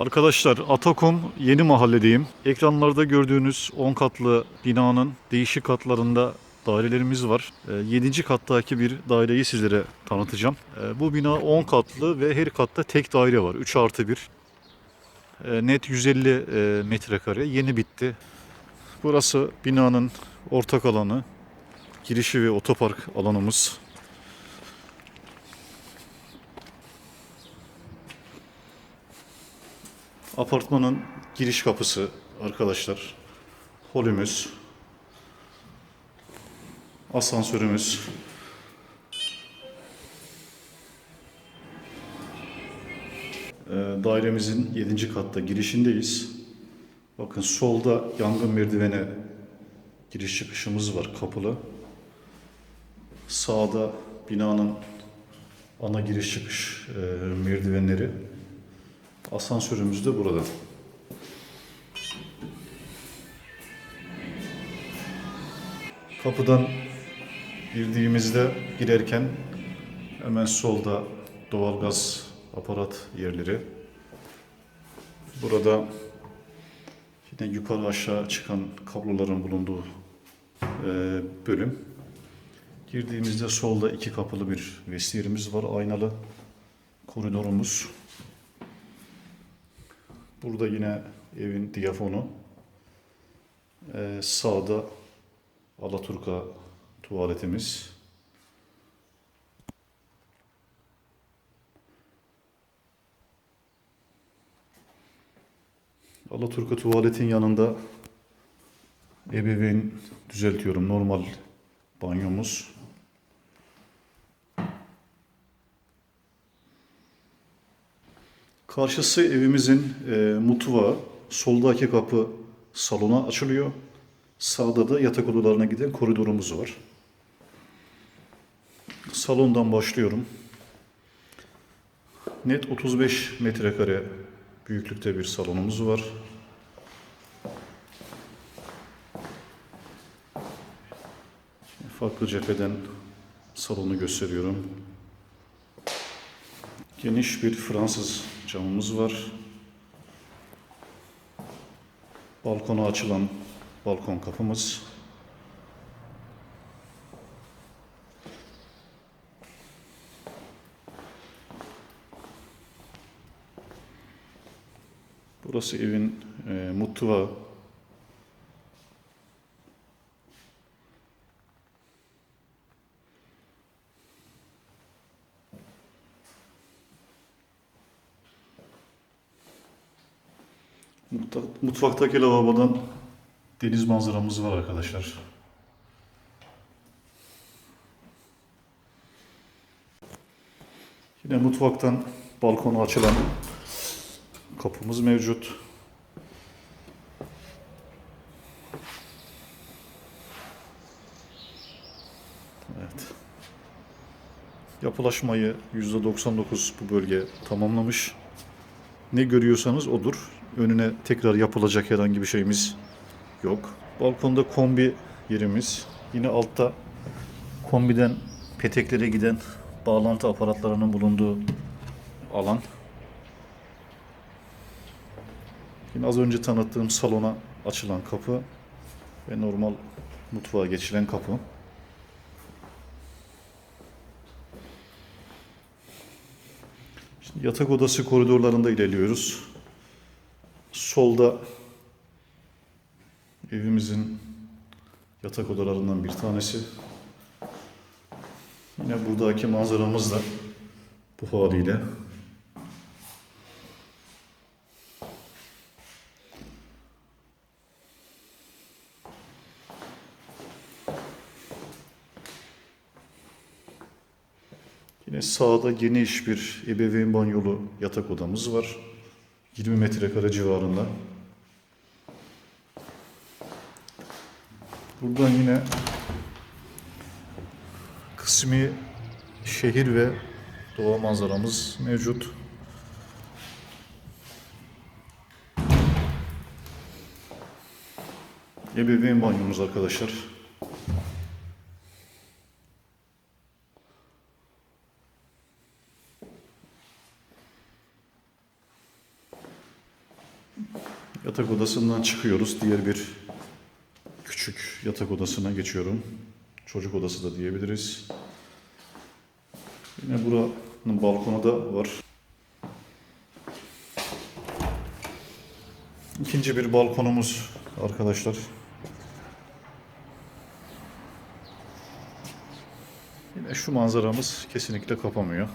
Arkadaşlar Atakum yeni mahalledeyim. Ekranlarda gördüğünüz 10 katlı binanın değişik katlarında dairelerimiz var. 7. kattaki bir daireyi sizlere tanıtacağım. Ee, Bu bina 10 katlı ve her katta tek daire var. 3 artı 1. Ee, Net 150 e, metrekare. Yeni bitti. Burası binanın ortak alanı. Girişi ve otopark alanımız. Apartmanın giriş kapısı arkadaşlar. Holümüz. Asansörümüz. Ee, Dairemizin 7. katta girişindeyiz. Bakın solda yangın merdivene giriş çıkışımız var kapılı. Sağda binanın ana giriş çıkış e, merdivenleri. Asansörümüz de burada. Kapıdan girdiğimizde girerken hemen solda doğalgaz aparat yerleri. Burada yine yukarı aşağı çıkan kabloların bulunduğu e, bölüm. Girdiğimizde solda iki kapılı bir vestiyerimiz var. Aynalı koridorumuz. Burada yine evin diyafonu. Ee, sağda Alaturka tuvaletimiz. Alaturka tuvaletin yanında ebeveyn düzeltiyorum normal banyomuz. Karşısı evimizin e, mutfağı. Soldaki kapı salona açılıyor. Sağda da yatak odalarına giden koridorumuz var. Salondan başlıyorum. Net 35 metrekare büyüklükte bir salonumuz var. Farklı cepheden salonu gösteriyorum. Geniş bir Fransız camımız var. Balkona açılan balkon kapımız. Burası evin e, mutfağı. Mutfaktaki lavabodan deniz manzaramız var arkadaşlar. Yine mutfaktan balkona açılan kapımız mevcut. Evet. Yapılaşmayı %99 bu bölge tamamlamış. Ne görüyorsanız odur. Önüne tekrar yapılacak herhangi bir şeyimiz yok. Balkonda kombi yerimiz. Yine altta kombiden peteklere giden bağlantı aparatlarının bulunduğu alan. Yine az önce tanıttığım salona açılan kapı ve normal mutfağa geçilen kapı. Şimdi yatak odası koridorlarında ilerliyoruz. Solda evimizin yatak odalarından bir tanesi. Yine buradaki manzaramız da bu haliyle. Yine sağda geniş bir ebeveyn banyolu yatak odamız var. 20 metrekare civarında. Buradan yine kısmi şehir ve doğa manzaramız mevcut. Ebeveyn banyomuz arkadaşlar. Yatak odasından çıkıyoruz. Diğer bir küçük yatak odasına geçiyorum. Çocuk odası da diyebiliriz. Yine buranın balkonu da var. İkinci bir balkonumuz arkadaşlar. Yine şu manzaramız kesinlikle kapamıyor.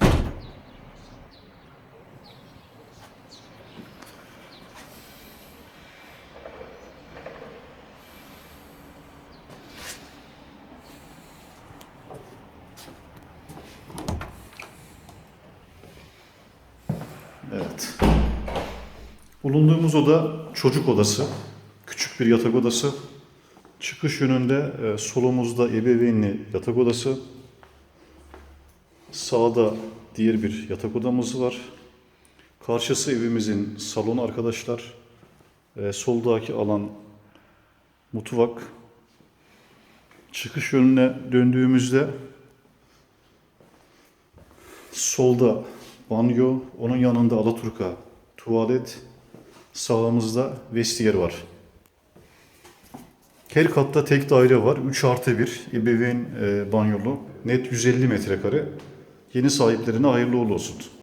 Evet. Bulunduğumuz oda çocuk odası. Küçük bir yatak odası. Çıkış yönünde e, solumuzda ebeveynli yatak odası. Sağda diğer bir yatak odamız var. Karşısı evimizin salonu arkadaşlar. E, soldaki alan mutfak. Çıkış yönüne döndüğümüzde solda banyo, onun yanında Alaturka tuvalet, sağımızda vestiyer var. Her katta tek daire var. 3 artı 1 ebeveyn e, banyolu. Net 150 metrekare. Yeni sahiplerine hayırlı olsun.